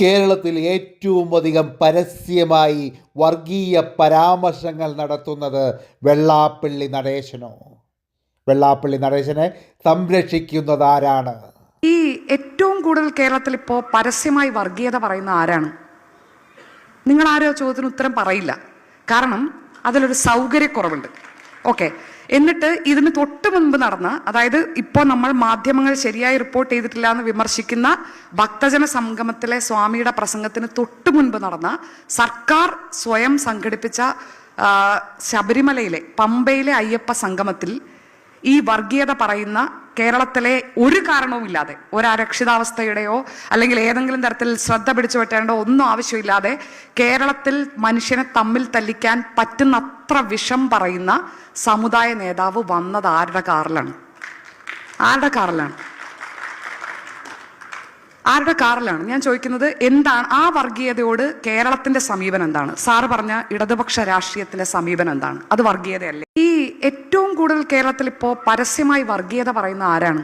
കേരളത്തിൽ ഏറ്റവും അധികം പരസ്യമായി വർഗീയ പരാമർശങ്ങൾ നടത്തുന്നത് വെള്ളാപ്പള്ളി നടേശനോ? വെള്ളാപ്പള്ളി നടേശനെ സംരക്ഷിക്കുന്നത് ആരാണ്? ഈ ഏറ്റവും കൂടുതൽ കേരളത്തിൽ ഇപ്പോൾ പരസ്യമായി വർഗീയത പറയുന്ന ആരാണ്? നിങ്ങൾ ആരോ ചോദ്യത്തിന് ഉത്തരം പറയില്ല. കാരണം അതിലൊരു സൗകര്യക്കുറവുണ്ട്. ഓക്കെ. എന്നിട്ട് ഇതിന് തൊട്ട് മുൻപ് നടന്ന അതായത് ഇപ്പോൾ നമ്മൾ മാധ്യമങ്ങൾ ശരിയായി റിപ്പോർട്ട് ചെയ്തിട്ടില്ല എന്ന് വിമർശിക്കുന്ന ഭക്തജന സംഗമത്തിലെ സ്വാമിയുടെ പ്രസംഗത്തിന് തൊട്ട് മുൻപ് നടന്ന സർക്കാർ സ്വയം സംഘടിപ്പിച്ച ശബരിമലയിലെ പമ്പയിലെ അയ്യപ്പ സംഗമത്തിൽ ഈ വർഗീയത പറയുന്ന കേരളത്തിലെ ഒരു കാരണവുമില്ലാതെ ഒരു അരക്ഷിതാവസ്ഥയുടെയോ അല്ലെങ്കിൽ ഏതെങ്കിലും തരത്തിൽ ശ്രദ്ധ പിടിച്ചു പറ്റേണ്ടോ ഒന്നും ആവശ്യമില്ലാതെ കേരളത്തിൽ മനുഷ്യനെ തമ്മിൽ തല്ലിക്കാൻ പറ്റുന്നത്ര വിഷം പറയുന്ന സമുദായ നേതാവ് വന്നത് ആരുടെ കാറിലാണ്? ആരുടെ കാറിലാണ്? ആരുടെ കാറിലാണ്? ഞാൻ ചോദിക്കുന്നത് എന്താണ് ആ വർഗീയതയോട് കേരളത്തിന്റെ സമീപനം എന്താണ്? സാറ് പറഞ്ഞ ഇടതുപക്ഷ രാഷ്ട്രീയത്തിന്റെ സമീപനം എന്താണ്? അത് വർഗീയതയല്ലേ? ഈ ഏറ്റവും കൂടുതൽ കേരളത്തിൽ ഇപ്പോൾ പരസ്യമായി വർഗീയത പറയുന്ന ആരാണ്?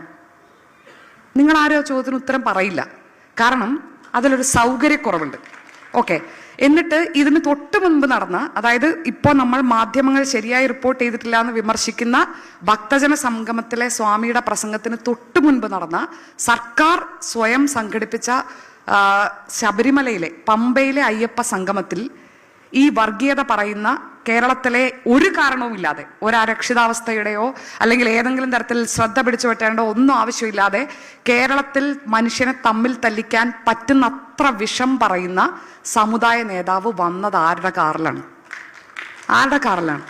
നിങ്ങൾ ആരോ ചോദ്യത്തിന് ഉത്തരം പറയില്ല. കാരണം അതിലൊരു സൗകര്യക്കുറവുണ്ട്. ഓക്കെ. എന്നിട്ട് ഇതിന് തൊട്ട് മുൻപ് നടന്ന അതായത് ഇപ്പോൾ നമ്മൾ മാധ്യമങ്ങൾ ശരിയായി റിപ്പോർട്ട് ചെയ്തിട്ടില്ല എന്ന് വിമർശിക്കുന്ന ഭക്തജന സംഗമത്തിലെ സ്വാമിയുടെ പ്രസംഗത്തിന് തൊട്ട് മുൻപ് നടന്ന സർക്കാർ സ്വയം സംഘടിപ്പിച്ച ശബരിമലയിലെ പമ്പയിലെ അയ്യപ്പ സംഗമത്തിൽ ഈ വർഗീയത പറയുന്ന കേരളത്തിലെ ഒരു കാരണവുമില്ലാതെ ഒരു അരക്ഷിതാവസ്ഥയുടെയോ അല്ലെങ്കിൽ ഏതെങ്കിലും തരത്തിൽ ശ്രദ്ധ പിടിച്ചു പറ്റേണ്ടോ ഒന്നും ആവശ്യമില്ലാതെ കേരളത്തിൽ മനുഷ്യനെ തമ്മിൽ തല്ലിക്കാൻ പറ്റുന്നത്ര വിഷം പറയുന്ന സമുദായ നേതാവ് വന്നത് ആരുടെ കാറിലാണ്? ആരുടെ കാറിലാണ്?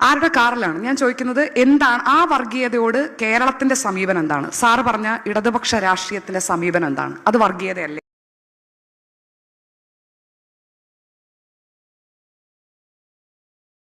ആരുടെ കാറിലാണ്? ഞാൻ ചോദിക്കുന്നത് എന്താണ് ആ വർഗീയതയോട് കേരളത്തിന്റെ സമീപനം എന്താണ്? സാറ് പറഞ്ഞ ഇടതുപക്ഷ രാഷ്ട്രീയത്തിന്റെ സമീപനം എന്താണ്? അത് വർഗീയതയല്ലേ?